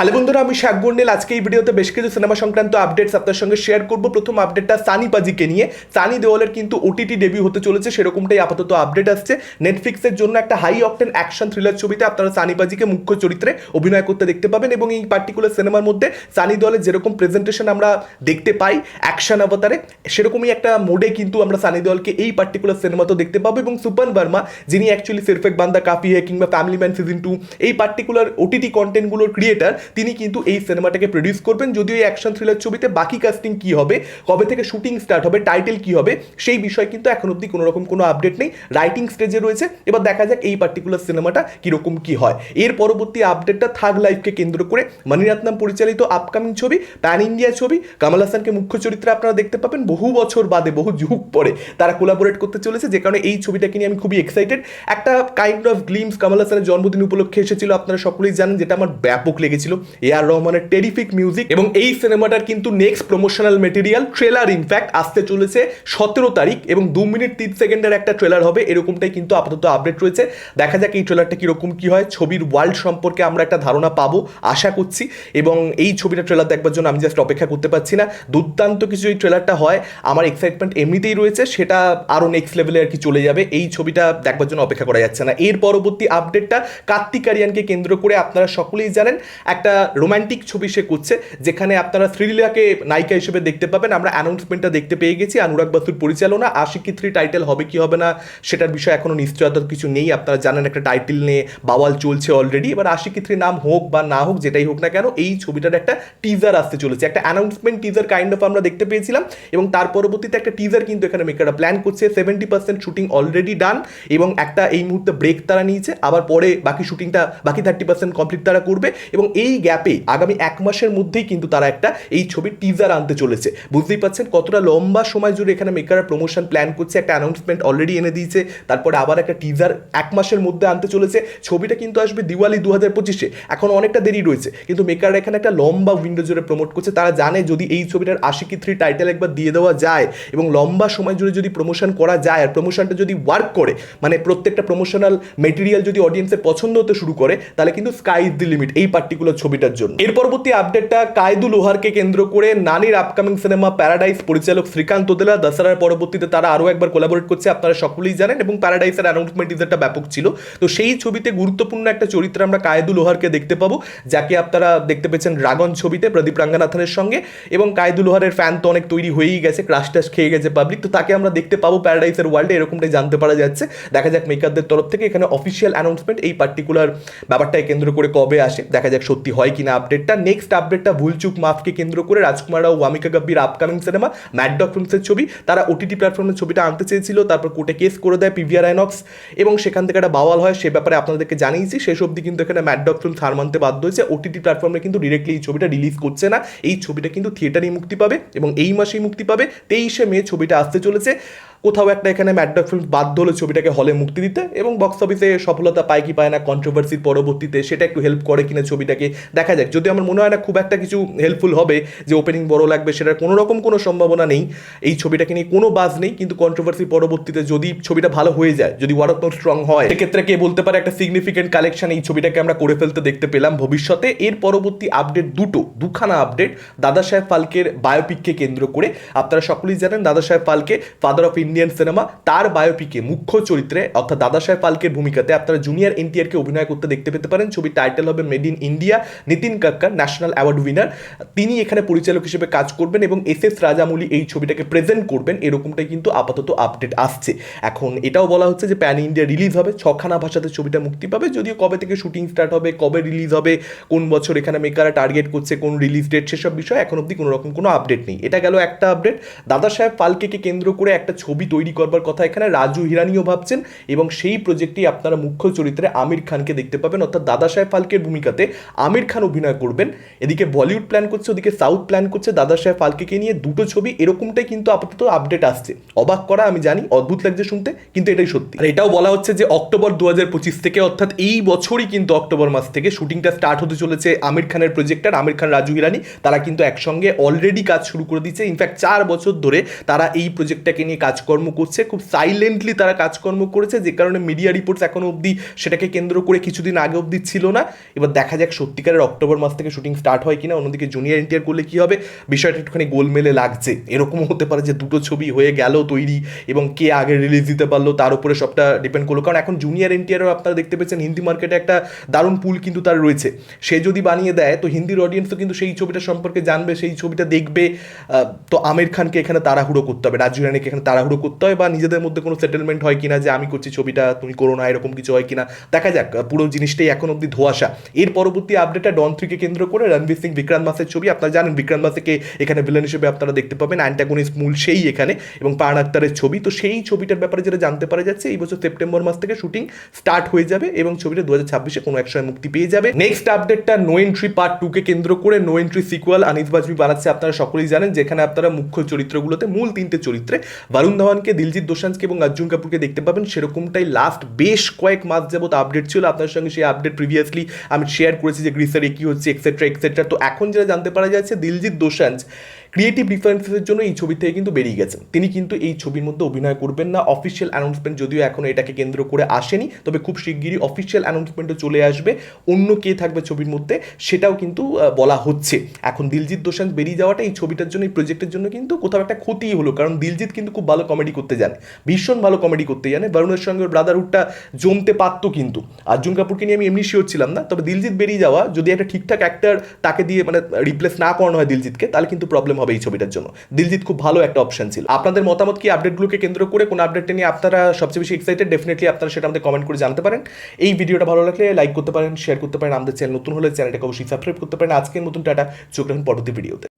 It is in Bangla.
হ্যালো বন্ধুরা, আমি শাক গন্ডেল আজকে এই ভিডিওতে বেশ কিছু সিনেমা সংক্রান্ত আপডেটস আপনার সঙ্গে শেয়ার করব। প্রথম আপডেটটা সানি পাজিকে নিয়ে। সানি দেওয়ালের কিন্তু ওটিটি ডেবিউ হতে চলেছে, সেরকমটাই আপাতত আপডেট আসছে। নেটফ্লিক্সের জন্য একটা হাই অকটেন অ্যাকশন থ্রিলার ছবিতে আপনারা সানি পাজিকে মুখ্য চরিত্রে অভিনয় করতে দেখতে পাবেন এবং এই পার্টিকুলার সিনেমার মধ্যে সানি দেওয়ালের যেরকম প্রেজেন্টেশন আমরা দেখতে পাই অ্যাকশন অবতারে সেরকমই একটা মোডে কিন্তু আমরা সানি দেওয়ালকে এই পার্টিকুলার সিনেমাতেও দেখতে পাবো এবং সুপান বার্মা, যিনি অ্যাকচুয়ালি সিরফেক বান্দা কাপি হে কিংবা ফ্যামিলি ম্যান সিজন টু এই পার্টিকুলার ওটিটি কন্টেন্টগুলোর ক্রিয়েটার তিনি কিন্তু এই সিনেমাটাকে প্রডিউস করবেন। যদিও এই অ্যাকশন থ্রিলার ছবিতে বাকি কাস্টিং কি হবে, কবে থেকে শুটিং স্টার্ট হবে টাইটেল কি হবে, সেই বিষয়ে কিন্তু এখন অবধি কোনো রকম কোনো আপডেট নেই। রাইটিং স্টেজে রয়েছে। এবার দেখা যাক এই পার্টিকুলার সিনেমাটা কীরকম কী হয়। এর পরবর্তী আপডেটটা থাগ লাইফকে কেন্দ্র করে মণিরত্নম পরিচালিত আপকামিং ছবি প্যান ইন্ডিয়া ছবি। কামাল হাসানকে মুখ্য চরিত্রে আপনারা দেখতে পাবেন বহু বছর বাদে, বহু যুগ পরে। তারা কোলাবোরেট করতে চলেছে, যে কারণে এই ছবিটাকে নিয়ে আমি খুবই এক্সাইটেড একটা কাইন্ড অফ গ্লিমস কামাল হাসানের জন্মদিন উপলক্ষে এসেছিল, আপনারা সকলেই জানেন, যেটা আমার ব্যাপক লেগেছিল। এ আর রহমানের টেরিফিক মিউজিক এবং এই সিনেমাটার কিন্তু next promotional material trailer in fact আসতে চলেছে সতেরো তারিখ এবং দু মিনিট তিন সেকেন্ডের একটা ট্রেলার হবে, এরকমটাই কিন্তু আপাতত আপডেট রয়েছে। দেখা যাক এই ট্রেলারটা কীরকম কী হয়, ছবির ওয়ার্ল্ড সম্পর্কে আমরা একটা ধারণা পাবো, আশা করছি। এবং এই ছবিটা ট্রেলার দেখবার জন্য আমি জাস্ট অপেক্ষা করতে পারছি না। দুর্দান্ত কিছু এই ট্রেলারটা হয়, আমার এক্সাইটমেন্ট এমনিতেই রয়েছে, সেটা আরও নেক্সট লেভেলে আর কি চলে যাবে, এই ছবিটা দেখবার জন্য অপেক্ষা করা যাচ্ছে না। এর পরবর্তী আপডেটটা কার্তিক আরিয়ানকে কেন্দ্র করে আপনারা সকলেই জানেন একটা রোমান্টিক ছবি সে করছে যেখানে আপনারা শ্রীলীলাকে নায়িকা হিসেবে দেখতে পাবেন। আমরা অ্যানাউন্সমেন্টটা দেখতে পেয়ে গেছি, অনুরাগ বাসুর পরিচালনা। আশিকি থ্রি টাইটেল হবে, কি হবে না, সেটার বিষয়ে এখনও নিশ্চয়তা কিছু নেই। আপনারা জানেন একটা টাইটেল নিয়ে বাওয়াল চলছে অলরেডি এবার আশিকি থ্রি নাম হোক বা না হোক, যেটাই হোক না কেন, এই ছবিটার একটা টিজার আসতে চলেছে। একটা অ্যানাউন্সমেন্ট টিজার কাইন্ড অফ আমরা দেখতে পেয়েছিলাম, এবং তার পরবর্তীতে একটা টিজার কিন্তু এখানে মেকাররা প্ল্যান করছে। Seventy percent shooting already done এবং একটা এই মুহূর্তে ব্রেক তারা নিয়েছে। আবার পরে বাকি শুটিংটা বাকি থার্টি পার্সেন্ট কমপ্লিট তারা করবে, এবং এই গ্যাপে আগামী এক মাসের মধ্যেই কিন্তু তারা একটা এই ছবির টিজার আনতে চলেছে। বুঝতেই পারছেন কতটা লম্বা সময় জুড়ে এখানে মেকাররা প্রমোশন প্ল্যান করছে, একটা অ্যানাউন্সমেন্ট অলরেডি এনে দিয়েছে, তারপরে আবার একটা টিজার এক মাসের মধ্যে আনতে চলেছে। ছবিটা কিন্তু আসবে দিওয়ালি দু হাজার পঁচিশে, এখন অনেকটা দেরি রয়েছে, কিন্তু মেকাররা এখানে একটা লম্বা উইন্ডো জুড়ে প্রমোট করছে। তারা জানে যদি এই ছবিটার আশিকি থ্রি টাইটেল একবার দিয়ে দেওয়া যায় এবং লম্বা সময় জুড়ে যদি প্রমোশন করা যায়, আর প্রমোশনটা যদি ওয়ার্ক করে মানে প্রত্যেকটা প্রমোশনাল মেটেরিয়াল যদি অডিয়েন্সের পছন্দ হতে শুরু করে, তাহলে কিন্তু স্কাই ইজ দি লিমিট এই পার্টিকুলার ছবিটার জন্য। এর পরবর্তী আপডেটটা কায়দু লোহারকে কেন্দ্র করে নানির আপকামিং সিনেমা প্যারাডাইস পরিচালক শ্রীকান্ত ওদেলা দশারার পরবর্তীতে তারা আরও একবার কোলাবোরেট করছে, আপনারা সকলেই জানেন, এবং প্যারাডাইসের অ্যানাউন্সমেন্ট টিজারটা ব্যাপক ছিল। তো সেই ছবিতে গুরুত্বপূর্ণ একটা চরিত্রে আমরা কায়দু লোহারকে দেখতে পাবো, যাকে আপনারা দেখতে পেয়েছেন ড্রাগন ছবিতে প্রদীপ রাঙ্গানাথনের সঙ্গে, এবং কায়দু লোহারের ফ্যান তো অনেক তৈরি হয়েই গেছে ক্রাশ টাশ খেয়ে গেছে পাবলিক তো তাকে আমরা দেখতে পাবো প্যারাডাইসের ওয়ার্ল্ডে এরকমটাই জানতে পারা যাচ্ছে। দেখা যাক মেকারদের তরফ থেকে এখানে অফিসিয়াল অ্যানাউন্সমেন্ট এই পার্টিকুলার ব্যাপারটাকে কেন্দ্র করে কবে আসে, দেখা যাক সত্যি হয় কিনা আপডেটটা নেক্সট আপডেটটা ভুলচুক মাফকে কেন্দ্র করে রাজকুমার রাও, ওয়ামিকা গাব্বির আপকামিং সিনেমা ম্যাডডক ফিল্মসের ছবি, তারা ওটিটি প্ল্যাটফর্মের ছবিটা আনতে চেয়েছিল, তারপর কোর্টে কেস করে দেয় পিভিআর আইনক্স এবং সেখান থেকে একটা বাওয়াল হয়, সে ব্যাপারে আপনাদেরকে জানিয়েছি, শেষ অবধি কিন্তু এখানে ম্যাডডক ফিল্ম হার মানতে বাধ্য হয়েছে ওটিটি প্ল্যাটফর্মে কিন্তু ডিরেক্টলি এই ছবিটা রিলিজ করছে না, এই ছবিটা কিন্তু থিয়েটারেই মুক্তি পাবে, এবং এই মাসেই মুক্তি পাবে, তেইশে মে ছবিটা আসতে চলেছে। কোথাও একটা এখানে ম্যাডডক ফিল্ম বাধ্য হলো ছবিটাকে হলে মুক্তি দিতে এবং বক্স অফিসে সফলতা পায় কি পায় না কন্ট্রোভার্সির পরবর্তীতে সেটা একটু হেল্প করে কিনা ছবিটাকে দেখা যাক। যদি আমার মনে হয় না খুব একটা কিছু হেল্পফুল হবে যে ওপেনিং বড় লাগবে সেটার কোনো রকম কোনো সম্ভাবনা নেই, এই ছবিটাকে নিয়ে কোনো বাজ নেই, কিন্তু কন্ট্রোভার্সির পরবর্তীতে যদি ছবিটা ভালো হয়ে যায়, যদি অফ স্ট্রং হয়, সেক্ষেত্রে কে বলতে পারে একটা সিগনিফিকেন্ট কালেকশন এই ছবিটাকে আমরা করে ফেলতে দেখতে পেলাম ভবিষ্যতে। এর পরবর্তী আপডেট দুটো, দুখানা আপডেট দাদা সাহেব ফালকের বায়োপিককে কেন্দ্র করে। আপনারা সকলেই জানেন Dada Saheb Phalke father of Indian cinema তার বায়োপিকে মুখ্য চরিত্রে, অর্থাৎ দাদা সাহেব ফালকের ভূমিকাতে আপনারা জুনিয়র এনটিআরকে অভিনয় করতে দেখতে পেতে পারেন। ছবির টাইটেল হবে made in India Nitin Kakkar national award winner তিনি এখানে পরিচালক হিসেবে কাজ করবেন এবং এস এস রাজামৌলি এই ছবিটাকে প্রেজেন্ট করবেন। এরকমটাই কিন্তু আপাতত আপডেট আসছে। এখন এটাও বলা হচ্ছে যে প্যান ইন্ডিয়া রিলিজ হবে। ছখানা ভাষাতে ছবিটা মুক্তি পাবে। যদিও কবে থেকে শুটিং স্টার্ট হবে, কবে রিলিজ হবে, কোন বছর এখানে মেকাররা টার্গেট করছে, কোন রিলিজ ডেট সেসব বিষয়ে এখন অবধি কোনো রকম কোনো আপডেট নেই। এটা গেল একটা আপডেট দাদা সাহেব ফালকেকে কেন্দ্র করে একটা ছবি তৈরি করবার কথা এখানে রাজু হিরানিও ভাবছেন এবং সেই প্রজেক্টেই আপনারা মুখ্য চরিত্রে আমির খানকে দেখতে পাবেন। অর্থাৎ দাদা সাহেব ফালকের ভূমিকাতে আমির খান অভিনয় করবেন। এদিকে বলিউড প্ল্যান করছে, ওদিকে সাউথ প্ল্যান করছে দাদা সাহেব ফালকেকে নিয়ে। দুটো ছবি এরকমটাই কিন্তু আপাতত আপডেট আসছে। অবাক করা আমি জানি, অদ্ভুত লাগছে শুনতে, কিন্তু এটাই সত্যি। আর এটাও বলা হচ্ছে যে অক্টোবর দু থেকে, অর্থাৎ এই বছরই কিন্তু অক্টোবর মাস থেকে শুটিংটা স্টার্ট হতে চলেছে আমির খানের প্রজেক্টার আমির খান, রাজু হিরানি। তারা কিন্তু একসঙ্গে অলরেডি কাজ শুরু করে দিচ্ছে ইনফ্যাক্ট চার বছর ধরে তারা এই প্রজেক্টটাকে নিয়ে কাজ কাজকর্ম করছে, খুব সাইলেন্টলি তারা কাজকর্ম করেছে, যে কারণে মিডিয়া রিপোর্টস এখনও অবধি সেটাকে কেন্দ্র করে কিছুদিন আগে অবধি ছিল না। এবার দেখা যাক সত্যিকারের অক্টোবর মাস থেকে শুটিং স্টার্ট হয় কিনা, অন্যদিকে জুনিয়র এনটিআর করলে কী হবে? বিষয়টা একটুখানি গোলমেলে লাগছে। এরকমও হতে পারে যে দুটো ছবি হয়ে গেল তৈরি এবং কে আগে রিলিজ দিতে পারল, তার উপরে সবটা ডিপেন্ড করল। কারণ এখন জুনিয়র এনটিআরও আপনারা দেখতে পেয়েছেন, হিন্দি মার্কেটে একটা দারুণ পুল কিন্তু তার রয়েছে। সে যদি বানিয়ে দেয়, তো হিন্দির অডিয়েন্সও কিন্তু সেই ছবিটা সম্পর্কে জানবে, সেই ছবিটা দেখবে। তো আমির খানকে এখানে তাড়াহুড়ো করতে হবে, রাজু রানীকে এখানে তাড়াহুড়ো করতে হয় বা নিজেদের মধ্যে কোনো সেটেলমেন্ট হয় কিনা যে আমি করছি ছবিটা, তুমি করো না, এরকম কিছু হয় কিনা, দেখা যাক পুরো জিনিসটাই এখন অবধি ধোয়াশা। এর পরবর্তী আপডেটটা ডন থ্রিকে কেন্দ্র করে রণবীর সিং বিক্রান্ত মাসের ছবি, আপনারা জানেন বিক্রান্ত মাসেকে এখানে ভিলেন হিসেবে আপনারা দেখতে পাবেন অ্যান্টাগনিস্ট মূল সেই এখানে, এবং পান আক্তারের ছবি। তো সেই ছবিটার ব্যাপারে যেটা জানতে পারা যাচ্ছে, এই বছর সেপ্টেম্বর মাস থেকে শুটিং স্টার্ট হয়ে যাবে এবং ছবিটা দু হাজার ছাব্বিশে কোনো এক সময় মুক্তি পেয়ে যাবে। নেক্সট আপডেটটা নো এন্ট্রি পার্ট টুকে কেন্দ্র করে no entry sequel Anees Bazmee বানাচ্ছে, আপনারা সকলেই জানেন, যেখানে আপনারা মুখ্য চরিত্রগুলোতে মূল তিনটে চরিত্রে বরুণ ধাওয়ানকে দিলজিৎ দোসাঞ্জকে এবং অর্জুন কাপুরকে দেখতে পাবেন। সেরকমটাই লাস্ট বেশ কয়েক মাস যাবত আপডেট ছিল। আপনার সঙ্গে সেই আপডেট প্রিভিয়াসলি আমি শেয়ার করেছি যে গ্রিসারে কি হচ্ছে এক্সেট্রা এক্সেট্রা তো এখন যেটা জানতে পারা যাচ্ছে, দিলজিৎ দোসাঞ্জ ক্রিয়েটিভ ডিফারেন্সেসের জন্য এই ছবি থেকে কিন্তু বেরিয়ে গেছেন। তিনি কিন্তু এই ছবির মধ্যে অভিনয় করবেন না। অফিসিয়াল অ্যানাউন্সমেন্ট যদিও এখনও এটাকে কেন্দ্র করে আসেনি, তবে খুব শিগগিরই অফিসিয়াল অ্যানাউন্সমেন্টও চলে আসবে। অন্য কে থাকবে ছবির মধ্যে সেটাও কিন্তু বলা হচ্ছে। এখন দিলজিৎ দোসাঞ্জ বেরিয়ে যাওয়াটা এই ছবিটার জন্য, এই প্রজেক্টের জন্য কিন্তু কোথাও একটা ক্ষতিই হলো, কারণ দিলজিৎ কিন্তু খুব ভালো কমেডি করতে জানে। ভীষণ ভালো কমেডি করতে জানে। বরুণের সঙ্গে ব্রাদারহুডটা জমতে পারতো কিন্তু। অর্জুন কাপুরকে নিয়ে আমি এমনি শিওর ছিলাম না, তবে দিলজিৎ বেরিয়ে যাওয়া, যদি একটা ঠিকঠাক অ্যাক্টার তাকে দিয়ে মানে রিপ্লেস না করানো হয় দিলজিৎকে, তাহলে কিন্তু প্রবলেম হবে এই ছবিটার জন্য। দিলজিৎ খুব ভালো একটা অপশন ছিল। আপনাদের মতামত কি আপডেটগুলোকে কেন্দ্র করে কোন আপডেটটা নিয়ে আপনারা সবচেয়ে বেশি এক্সাইটেড ডেফিনেটলি আপনারা সেটা আমাদের কমেন্ট করে জানতে পারেন। এই ভিডিওটা ভালো লাগলে লাইক করতে পারেন শেয়ার করতে পারেন। আমাদের চ্যানেল নতুন হলে চ্যানেলটাকে অবশ্যই সাবস্ক্রাইব করতে পারেন। আজকের মতন টাটা। চোখ রাখুন পরবর্তী ভিডিওতে